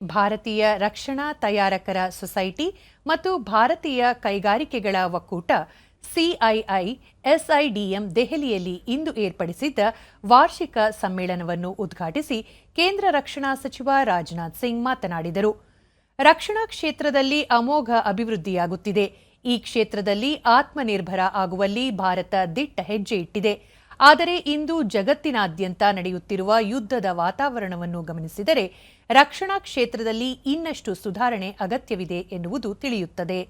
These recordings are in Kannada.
ಭಾರತೀಯ ರಕ್ಷಣಾ ತಯಾರಕರ ಸೊಸೈಟಿ ಮತ್ತು ಭಾರತೀಯ ಕೈಗಾರಿಕೆಗಳ ಒಕ್ಕೂಟ ಸಿಐಐ ಎಸ್ಐಡಿಎಂ ದೆಹಲಿಯಲ್ಲಿ ಇಂದು ಏರ್ಪಡಿಸಿದ್ದ ವಾರ್ಷಿಕ ಸಮ್ಮೇಳನವನ್ನು ಉದ್ಘಾಟಿಸಿ ಕೇಂದ್ರ ರಕ್ಷಣಾ ಸಚಿವ ರಾಜನಾಥ್ ಸಿಂಗ್ ಮಾತನಾಡಿದರು. ರಕ್ಷಣಾ ಕ್ಷೇತ್ರದಲ್ಲಿ ಅಮೋಘ ಅಭಿವೃದ್ಧಿಯಾಗುತ್ತಿದೆ. ಈ ಕ್ಷೇತ್ರದಲ್ಲಿ ಆತ್ಮನಿರ್ಭರ ಆಗುವಲ್ಲಿ ಭಾರತ ದಿಟ್ಟ ಹೆಜ್ಜೆ ಇಟ್ಟಿದೆ. ಆದರೆ ಇಂದು ಜಗತ್ತಿನಾದ್ಯಂತ ನಡೆಯುತ್ತಿರುವ ಯುದ್ಧದ ವಾತಾವರಣವನ್ನು ಗಮನಿಸಿದರೆ ರಕ್ಷಣಾ ಕ್ಷೇತ್ರದಲ್ಲಿ ಇನ್ನಷ್ಟು ಸುಧಾರಣೆ ಅಗತ್ಯವಿದೆ ಎನ್ನುವುದು ತಿಳಿಯುತ್ತದೆ.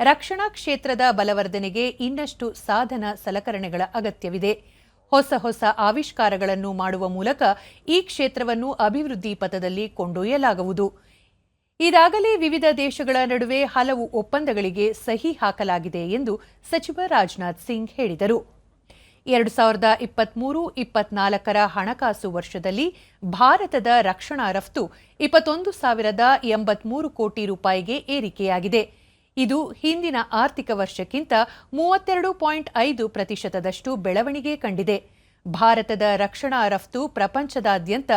ರಕ್ಷಣಾ ಕ್ಷೇತ್ರದ ಬಲವರ್ಧನೆಗೆ ಇನ್ನಷ್ಟು ಸಾಧನ ಸಲಕರಣೆಗಳ ಅಗತ್ಯವಿದೆ. ಹೊಸ ಹೊಸ ಆವಿಷ್ಕಾರಗಳನ್ನು ಮಾಡುವ ಮೂಲಕ ಈ ಕ್ಷೇತ್ರವನ್ನು ಅಭಿವೃದ್ಧಿ ಪಥದಲ್ಲಿ ಕೊಂಡೊಯ್ಯಲಾಗುವುದು. ಇದಾಗಲೇ ವಿವಿಧ ದೇಶಗಳ ನಡುವೆ ಹಲವು ಒಪ್ಪಂದಗಳಿಗೆ ಸಹಿ ಹಾಕಲಾಗಿದೆ ಎಂದು ಸಚಿವ ರಾಜನಾಥ್ ಸಿಂಗ್ ಹೇಳಿದರು. ಎರಡು ಸಾವಿರದ ಇಪ್ಪತ್ಮೂರು, ಇಪ್ಪತ್ನಾಲ್ಕರ ಹಣಕಾಸು ವರ್ಷದಲ್ಲಿ ಭಾರತದ ರಕ್ಷಣಾ ರಫ್ತು ಇಪ್ಪತ್ತೊಂದು ಸಾವಿರದ ಎಂಬತ್ಮೂರು ಕೋಟಿ ರೂಪಾಯಿಗೆ ಏರಿಕೆಯಾಗಿದೆ. ಇದು ಹಿಂದಿನ ಆರ್ಥಿಕ ವರ್ಷಕ್ಕಿಂತ ಮೂವತ್ತೆರಡು ಪಾಯಿಂಟ್ ಐದು ಪ್ರತಿಶತದಷ್ಟು ಬೆಳವಣಿಗೆ ಕಂಡಿದೆ. ಭಾರತದ ರಕ್ಷಣಾ ರಫ್ತು ಪ್ರಪಂಚದಾದ್ಯಂತ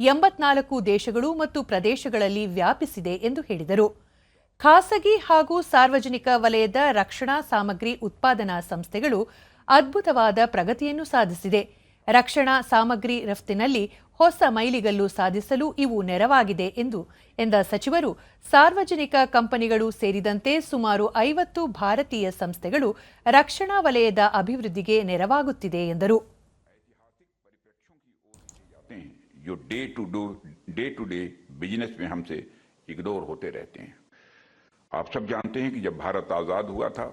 ಎಂಬತ್ನಾಲ್ಕು ದೇಶಗಳು ಮತ್ತು ಪ್ರದೇಶಗಳಲ್ಲಿ ವ್ಯಾಪಿಸಿದೆ ಎಂದು ಹೇಳಿದರು. ಖಾಸಗಿ ಹಾಗೂ ಸಾರ್ವಜನಿಕ ವಲಯದ ರಕ್ಷಣಾ ಸಾಮಗ್ರಿ ಉತ್ಪಾದನಾ ಸಂಸ್ಥೆಗಳು ಅದ್ಭುತವಾದ ಪ್ರಗತಿಯನ್ನು ಸಾಧಿಸಿದೆ ರಕ್ಷಣಾ ಸಾಮಗ್ರಿ ರಫ್ತಿನಲ್ಲಿ ಹೊಸ ಮೈಲಿಗಲ್ಲು ಸಾಧಿಸಲು ಇವು ನೆರವಾಗಿದೆ ಎಂದು ಎಂದ ಸಚಿವರು ಸಾರ್ವಜನಿಕ ಕಂಪನಿಗಳು ಸೇರಿದಂತೆ ಸುಮಾರು ಐವತ್ತು ಭಾರತೀಯ ಸಂಸ್ಥೆಗಳು ರಕ್ಷಣಾ ವಲಯದ ಅಭಿವೃದ್ಧಿಗೆ ನೆರವಾಗುತ್ತಿದೆ ಎಂದರು जाते हैं जो day to do day to day business में हमसे इग्नोर होते रहते हैं आप सब जानते हैं कि जब भारत आजाद हुआ था